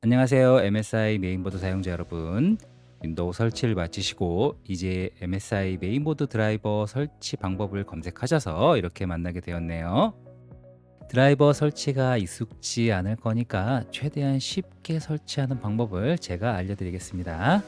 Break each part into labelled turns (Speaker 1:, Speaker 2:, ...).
Speaker 1: 안녕하세요. MSI 메인보드 사용자 여러분. 윈도우 설치를 마치시고 이제 MSI 메인보드 드라이버 설치 방법을 검색하셔서 이렇게 만나게 되었네요. 드라이버 설치가 익숙지 않을 거니까 최대한 쉽게 설치하는 방법을 제가 알려드리겠습니다.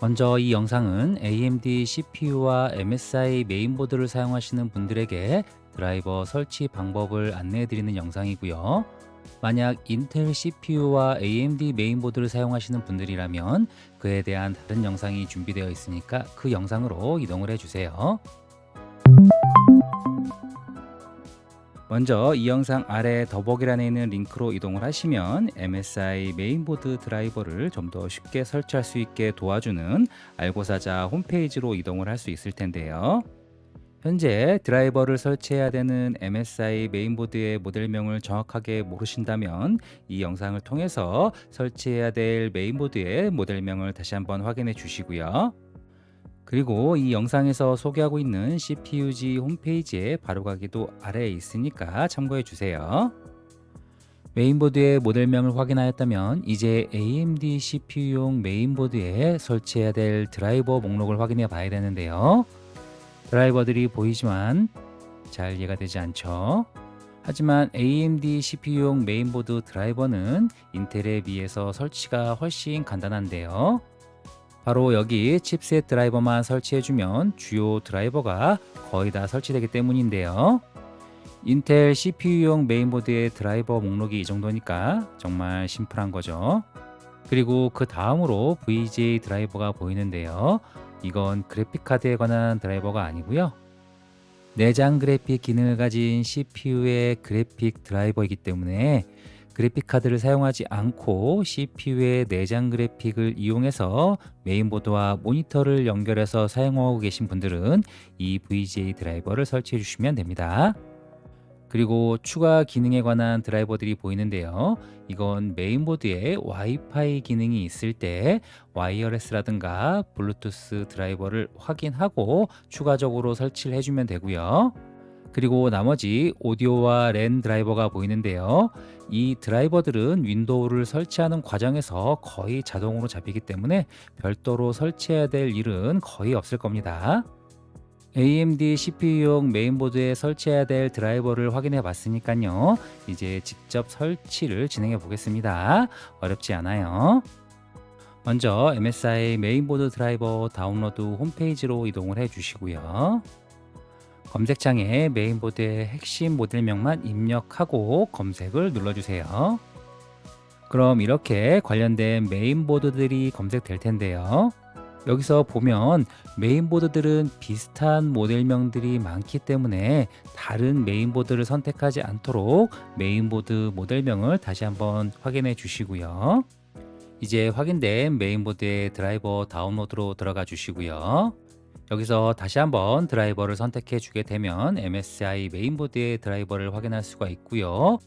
Speaker 1: 먼저 이 영상은 AMD CPU와 MSI 메인보드를 사용하시는 분들에게 드라이버 설치 방법을 안내해 드리는 영상이고요. 만약 인텔 CPU와 AMD 메인보드를 사용하시는 분들이라면 그에 대한 다른 영상이 준비되어 있으니까 그 영상으로 이동을 해주세요. 먼저 이 영상 아래 더보기란에 있는 링크로 이동을 하시면 MSI 메인보드 드라이버를 좀 더 쉽게 설치할 수 있게 도와주는 알고사자 홈페이지로 이동을 할 수 있을 텐데요. 현재 드라이버를 설치해야 되는 MSI 메인보드의 모델명을 정확하게 모르신다면 이 영상을 통해서 설치해야 될 메인보드의 모델명을 다시 한번 확인해 주시고요. 그리고 이 영상에서 소개하고 있는 CPUG 홈페이지에 바로가기도 아래에 있으니까 참고해 주세요. 메인보드의 모델명을 확인하였다면 이제 AMD CPU용 메인보드에 설치해야 될 드라이버 목록을 확인해 봐야 되는데요. 드라이버들이 보이지만 잘 이해가 되지 않죠. 하지만 AMD CPU용 메인보드 드라이버는 인텔에 비해서 설치가 훨씬 간단한데요. 바로 여기 칩셋 드라이버만 설치해주면 주요 드라이버가 거의 다 설치되기 때문인데요. 인텔 CPU용 메인보드의 드라이버 목록이 이 정도니까 정말 심플한 거죠. 그리고 그 다음으로 VGA 드라이버가 보이는데요. 이건 그래픽 카드에 관한 드라이버가 아니고요. 내장 그래픽 기능을 가진 CPU의 그래픽 드라이버이기 때문에 그래픽 카드를 사용하지 않고 CPU의 내장 그래픽을 이용해서 메인보드와 모니터를 연결해서 사용하고 계신 분들은 이 VGA 드라이버를 설치해 주시면 됩니다. 그리고 추가 기능에 관한 드라이버들이 보이는데요. 이건 메인보드에 와이파이 기능이 있을 때 와이어레스라든가 블루투스 드라이버를 확인하고 추가적으로 설치를 해주면 되고요. 그리고 나머지 오디오와 랜 드라이버가 보이는데요. 이 드라이버들은 윈도우를 설치하는 과정에서 거의 자동으로 잡히기 때문에 별도로 설치해야 될 일은 거의 없을 겁니다. AMD CPU용 메인보드에 설치해야 될 드라이버를 확인해 봤으니까요. 이제 직접 설치를 진행해 보겠습니다. 어렵지 않아요. 먼저 MSI 메인보드 드라이버 다운로드 홈페이지로 이동을 해 주시고요. 검색창에 메인보드의 핵심 모델명만 입력하고 검색을 눌러주세요. 그럼 이렇게 관련된 메인보드들이 검색될 텐데요. 여기서 보면 메인보드들은 비슷한 모델명들이 많기 때문에 다른 메인보드를 선택하지 않도록 메인보드 모델명을 다시 한번 확인해 주시고요. 이제 확인된 메인보드의 드라이버 다운로드로 들어가 주시고요. 여기서 다시 한번 드라이버를 선택해 주게 되면 MSI 메인보드의 드라이버를 확인할 수가 있고요.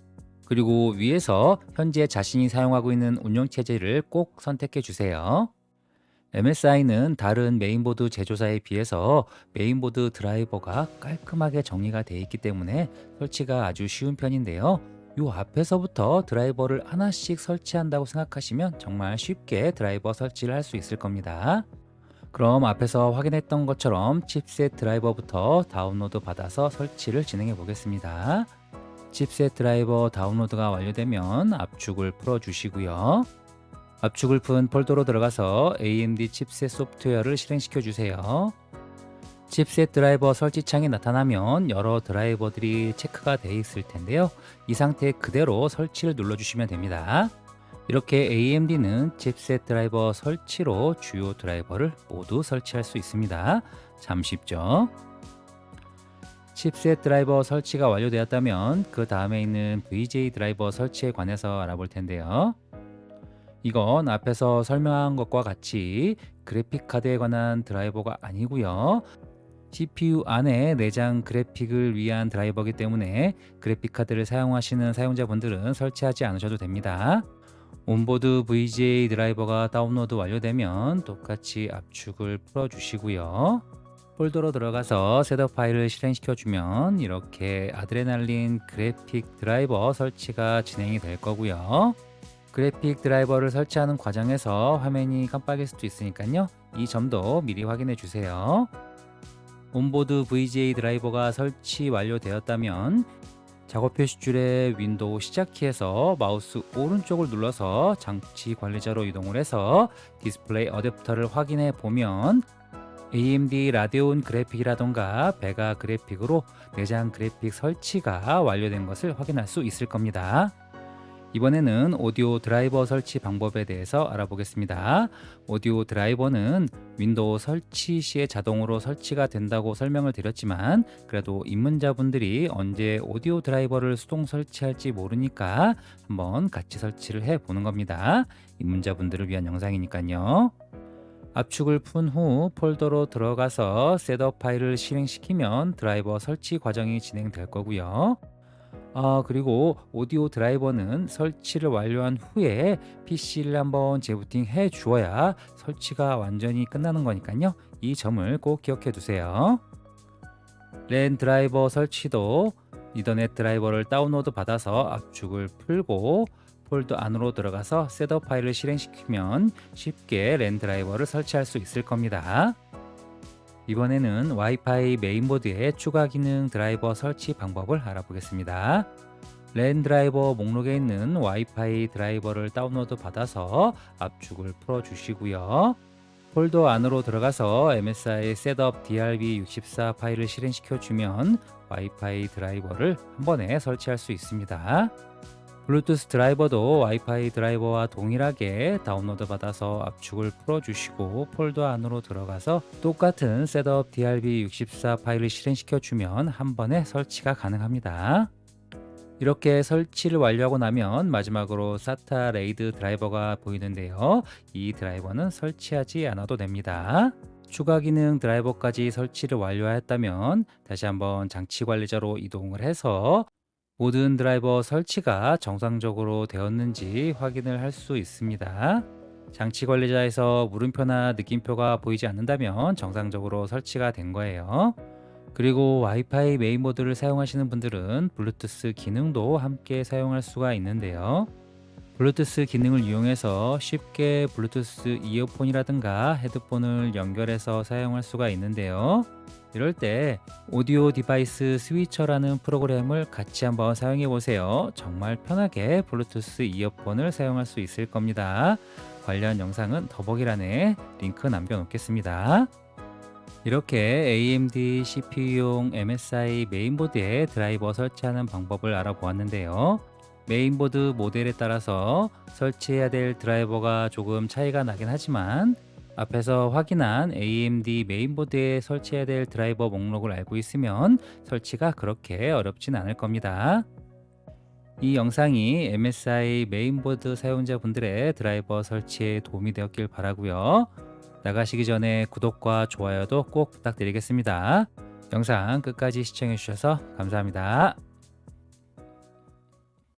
Speaker 1: 그리고 위에서 현재 자신이 사용하고 있는 운영체제를 꼭 선택해 주세요. MSI는 다른 메인보드 제조사에 비해서 메인보드 드라이버가 깔끔하게 정리가 되어 있기 때문에 설치가 아주 쉬운 편인데요. 요 앞에서부터 드라이버를 하나씩 설치한다고 생각하시면 정말 쉽게 드라이버 설치를 할 수 있을 겁니다. 그럼 앞에서 확인했던 것처럼 칩셋 드라이버부터 다운로드 받아서 설치를 진행해 보겠습니다. 칩셋 드라이버 다운로드가 완료되면 압축을 풀어 주시고요. 압축을 푼 폴더로 들어가서 AMD 칩셋 소프트웨어를 실행시켜 주세요. 칩셋 드라이버 설치 창이 나타나면 여러 드라이버들이 체크가 되어 있을 텐데요. 이 상태 그대로 설치를 눌러주시면 됩니다. 이렇게 AMD는 칩셋 드라이버 설치로 주요 드라이버를 모두 설치할 수 있습니다. 참 쉽죠? 칩셋 드라이버 설치가 완료되었다면 그 다음에 있는 VJ 드라이버 설치에 관해서 알아볼 텐데요. 이건 앞에서 설명한 것과 같이 그래픽 카드에 관한 드라이버가 아니고요. CPU 안에 내장 그래픽을 위한 드라이버이기 때문에 그래픽 카드를 사용하시는 사용자분들은 설치하지 않으셔도 됩니다. 온보드 VGA 드라이버가 다운로드 완료되면 똑같이 압축을 풀어 주시고요. 폴더로 들어가서 셋업 파일을 실행시켜 주면 이렇게 아드레날린 그래픽 드라이버 설치가 진행이 될 거고요. 그래픽 드라이버를 설치하는 과정에서 화면이 깜빡일 수도 있으니까요. 이 점도 미리 확인해 주세요. 온보드 VGA 드라이버가 설치 완료되었다면 작업 표시줄에 윈도우 시작키에서 마우스 오른쪽을 눌러서 장치 관리자로 이동을 해서 디스플레이 어댑터를 확인해 보면 AMD 라데온 그래픽이라던가 베가 그래픽으로 내장 그래픽 설치가 완료된 것을 확인할 수 있을 겁니다. 이번에는 오디오 드라이버 설치 방법에 대해서 알아보겠습니다. 오디오 드라이버는 윈도우 설치 시에 자동으로 설치가 된다고 설명을 드렸지만 그래도 입문자분들이 언제 오디오 드라이버를 수동 설치할지 모르니까 한번 같이 설치를 해 보는 겁니다. 입문자분들을 위한 영상이니까요. 압축을 푼 후 폴더로 들어가서 셋업 파일을 실행시키면 드라이버 설치 과정이 진행될 거고요. 아, 그리고 오디오 드라이버는 설치를 완료한 후에 PC를 한번 재부팅 해 주어야 설치가 완전히 끝나는 거니까요. 이 점을 꼭 기억해 두세요. 랜 드라이버 설치도 이더넷 드라이버를 다운로드 받아서 압축을 풀고 폴더 안으로 들어가서 셋업 파일을 실행시키면 쉽게 랜 드라이버를 설치할 수 있을 겁니다. 이번에는 와이파이 메인보드에 추가 기능 드라이버 설치 방법을 알아보겠습니다. 랜 드라이버 목록에 있는 와이파이 드라이버를 다운로드 받아서 압축을 풀어 주시고요. 폴더 안으로 들어가서 MSI 셋업 DRB64 파일을 실행시켜 주면 와이파이 드라이버를 한 번에 설치할 수 있습니다. 블루투스 드라이버도 와이파이 드라이버와 동일하게 다운로드 받아서 압축을 풀어주시고 폴더 안으로 들어가서 똑같은 셋업 DRB64 파일을 실행시켜 주면 한 번에 설치가 가능합니다. 이렇게 설치를 완료하고 나면 마지막으로 SATA 레이드 드라이버가 보이는데요. 이 드라이버는 설치하지 않아도 됩니다. 추가 기능 드라이버까지 설치를 완료하였다면 다시 한번 장치 관리자로 이동을 해서 모든 드라이버 설치가 정상적으로 되었는지 확인을 할 수 있습니다. 장치 관리자에서 물음표나 느낌표가 보이지 않는다면 정상적으로 설치가 된 거예요. 그리고 와이파이 메인보드를 사용하시는 분들은 블루투스 기능도 함께 사용할 수가 있는데요. 블루투스 기능을 이용해서 쉽게 블루투스 이어폰이라든가 헤드폰을 연결해서 사용할 수가 있는데요. 이럴 때 오디오 디바이스 스위처라는 프로그램을 같이 한번 사용해 보세요. 정말 편하게 블루투스 이어폰을 사용할 수 있을 겁니다. 관련 영상은 더보기란에 링크 남겨 놓겠습니다. 이렇게 AMD CPU용 MSI 메인보드에 드라이버 설치하는 방법을 알아보았는데요. 메인보드 모델에 따라서 설치해야 될 드라이버가 조금 차이가 나긴 하지만 앞에서 확인한 AMD 메인보드에 설치해야 될 드라이버 목록을 알고 있으면 설치가 그렇게 어렵진 않을 겁니다. 이 영상이 MSI 메인보드 사용자분들의 드라이버 설치에 도움이 되었길 바라고요. 나가시기 전에 구독과 좋아요도 꼭 부탁드리겠습니다. 영상 끝까지 시청해 주셔서 감사합니다.